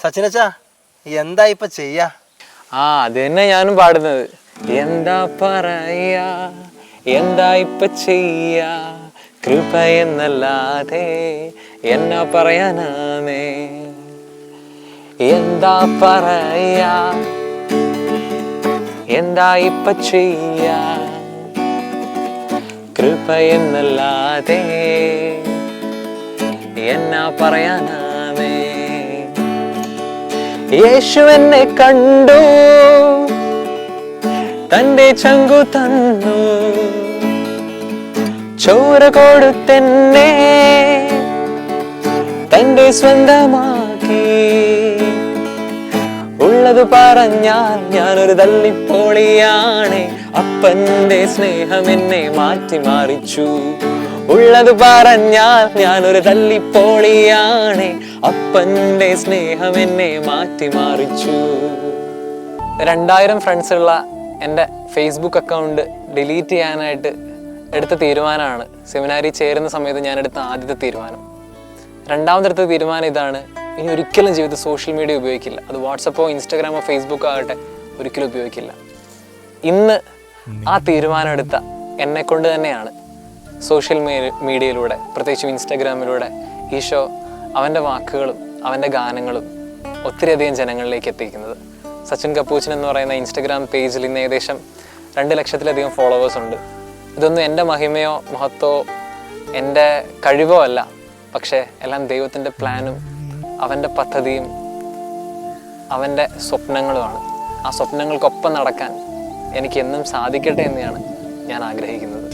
സച്ചിനച്ചാ എന്താ ഇപ്പൊ ചെയ്യാ? ആ അത് തന്നെ ഞാനും പാടുന്നത്. എന്താ പറയാ എന്താ ഇപ്പൊ ചെയ്യാ? കൃപ എന്നല്ലാതെ എന്നാ പറയാനാമേ എന്താ പറയാ എന്താ ഇപ്പൊ ചെയ്യാ? കൃപ എന്നല്ലാതെ എന്നാ പറയാനാമേ യേശു എന്നെ കണ്ടു. തന്റെ ചങ്കു തന്നു. ചോര കൊടുത്തെന്നെ തന്റെ സ്വന്തമാക്കി. ഉള്ളത് പറഞ്ഞാൽ ഞാനൊരു തള്ളിപ്പോളിയാണ്. അപ്പന്റെ സ്നേഹം എന്നെ മാറ്റി മാറിച്ചു ഉള്ളത് പറഞ്ഞാൽ ഒരു തല്ലിപ്പോളിയാണ്. അപ്പന്റെ സ്നേഹം എന്നെ മാറ്റി മാറിച്ചു രണ്ടായിരം ഫ്രണ്ട്സ് ഉള്ള എന്റെ ഫേസ്ബുക്ക് അക്കൗണ്ട് ഡിലീറ്റ് ചെയ്യാനായിട്ട് എടുത്ത തീരുമാനമാണ്. സെമിനാരി ചേരുന്ന സമയത്ത് ഞാൻ എടുത്ത ആദ്യത്തെ തീരുമാനം. രണ്ടാമതെടുത്ത തീരുമാനം ഇതാണ്. ഇനി ഒരിക്കലും ജീവിതത്തിൽ സോഷ്യൽ മീഡിയ ഉപയോഗിക്കില്ല. അത് വാട്സപ്പോ ഇൻസ്റ്റാഗ്രാമോ ഫേസ്ബുക്കോ ആകട്ടെ ഒരിക്കലും ഉപയോഗിക്കില്ല. ഇന്ന് ആ തീരുമാനം എടുത്ത എന്നെ കൊണ്ട് തന്നെയാണ്. സോഷ്യൽ മീഡിയയിലൂടെ പ്രത്യേകിച്ചും ഇൻസ്റ്റാഗ്രാമിലൂടെ ഈശോ അവന്റെ വാക്കുകളും അവന്റെ ഗാനങ്ങളും ഒത്തിരിയധികം ജനങ്ങളിലേക്ക് എത്തിക്കുന്നത്. സച്ചിൻ കപ്പൂച്ചൻ എന്ന് പറയുന്ന ഇൻസ്റ്റഗ്രാം പേജിൽ ഇന്ന് ഏകദേശം രണ്ട് ലക്ഷത്തിലധികം ഫോളോവേഴ്സ് ഉണ്ട്. ഇതൊന്നും എന്റെ മഹിമയോ മഹത്വോ എന്റെ കഴിവോ അല്ല. പക്ഷേ എല്ലാം ദൈവത്തിന്റെ പ്ലാനും അവന്റെ പദ്ധതിയും അവന്റെ സ്വപ്നങ്ങളുമാണ്. ആ സ്വപ്നങ്ങൾക്കൊപ്പം നടക്കാൻ എനിക്ക് എന്നും സാധിക്കട്ടെ എന്നെയാണ് ഞാൻ ആഗ്രഹിക്കുന്നത്.